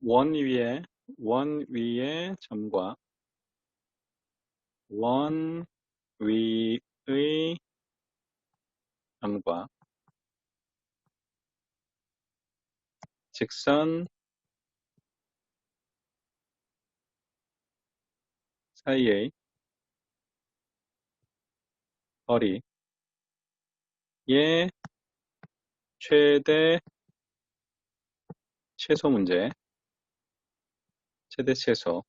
원 위에 원 위에 점과 원 위의 점과 직선 사이의 거리의 최대 최소 문제 최대 최소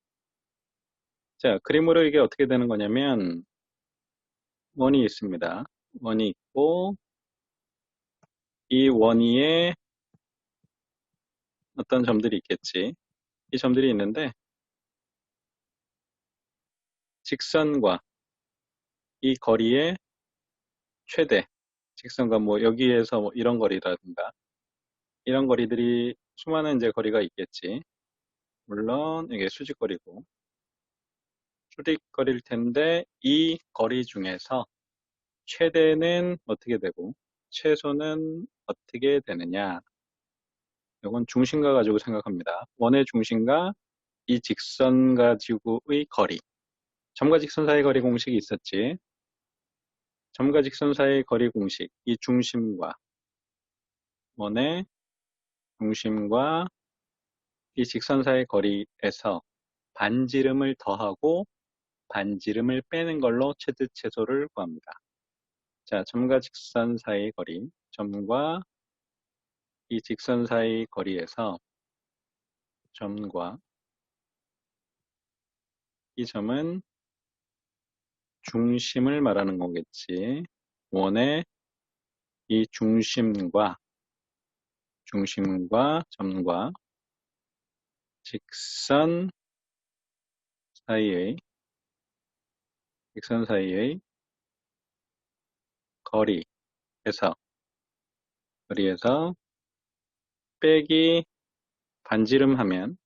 자 그림으로 이게 어떻게 되는 거냐면 원이 있습니다. 원이 있고 이 원위에 어떤 점들이 있겠지? 이 점들이 있는데 직선과 이 거리의 최대 직선과 뭐 여기에서 뭐 이런 거리라든가 이런 거리들이 수많은 이제 거리가 있겠지. 물론 이게 수직거리고 수직거리일 텐데 이 거리 중에서 최대는 어떻게 되고 최소는 어떻게 되느냐. 이건 중심과 가지고 생각합니다. 원의 중심과 이 직선 가지고의 거리. 점과 직선 사이 거리 공식이 있었지. 점과 직선 사이 거리 공식. 이 중심과 원의 중심과 이 직선 사이 거리에서 반지름을 더하고 반지름을 빼는 걸로 최대 최소를 구합니다. 자, 점과 직선 사이 거리, 점과 이 직선 사이 거리에서 점과 이 점은 중심을 말하는 거겠지. 원의 이 중심과 중심과 점과 직선 사이의 직선 사이의 거리에서 거리에서 빼기 반지름하면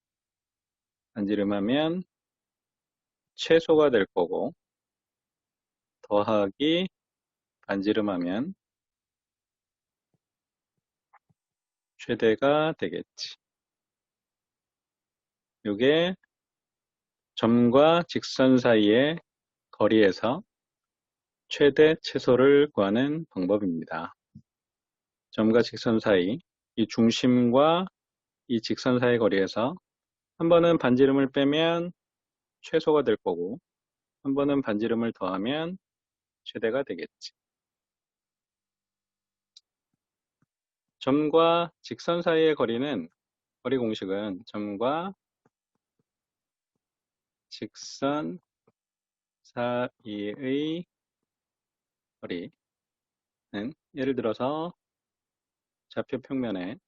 반지름하면 최소가 될 거고 더하기 반지름하면 최대가 되겠지. 이게 점과 직선 사이의 거리에서 최대 최소를 구하는 방법입니다. 점과 직선 사이, 이 중심과 이 직선 사이 거리에서 한 번은 반지름을 빼면 최소가 될 거고 한 번은 반지름을 더하면 최대가 되겠지. 점과 직선 사이의 거리는 거리 공식은 점과 직선 사이의 거리는 예를 들어서 좌표 평면에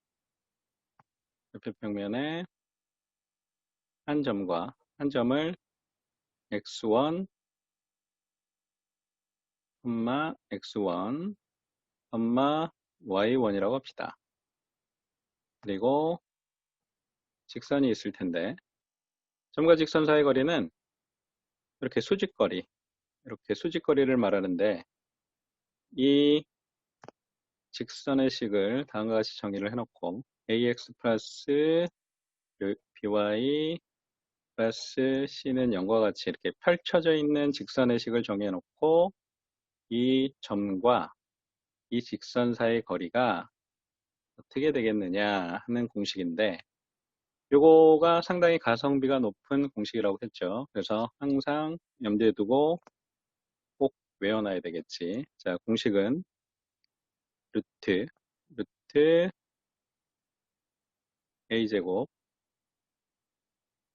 좌표 평면에 한 점과 한 점을 x1, x1, y1이라고 합시다. 그리고 직선이 있을 텐데 점과 직선 사이 거리는 이렇게 수직거리 이렇게 수직거리를 말하는데 이 직선의 식을 다음과 같이 정의를 해놓고 ax 플러스 by 플러스 c는 0과 같이 이렇게 펼쳐져 있는 직선의 식을 정해놓고 이 점과 이 직선 사이의 거리가 어떻게 되겠느냐 하는 공식인데 요거가 상당히 가성비가 높은 공식이라고 했죠. 그래서 항상 염두에 두고 꼭 외워놔야 되겠지. 자, 공식은 루트, 루트 a제곱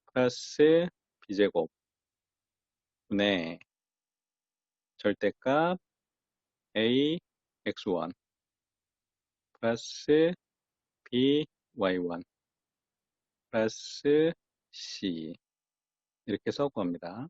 플러스 b제곱 분의 절대값 a x1 플러스 by1 플러스 c 이렇게 서 구합니다.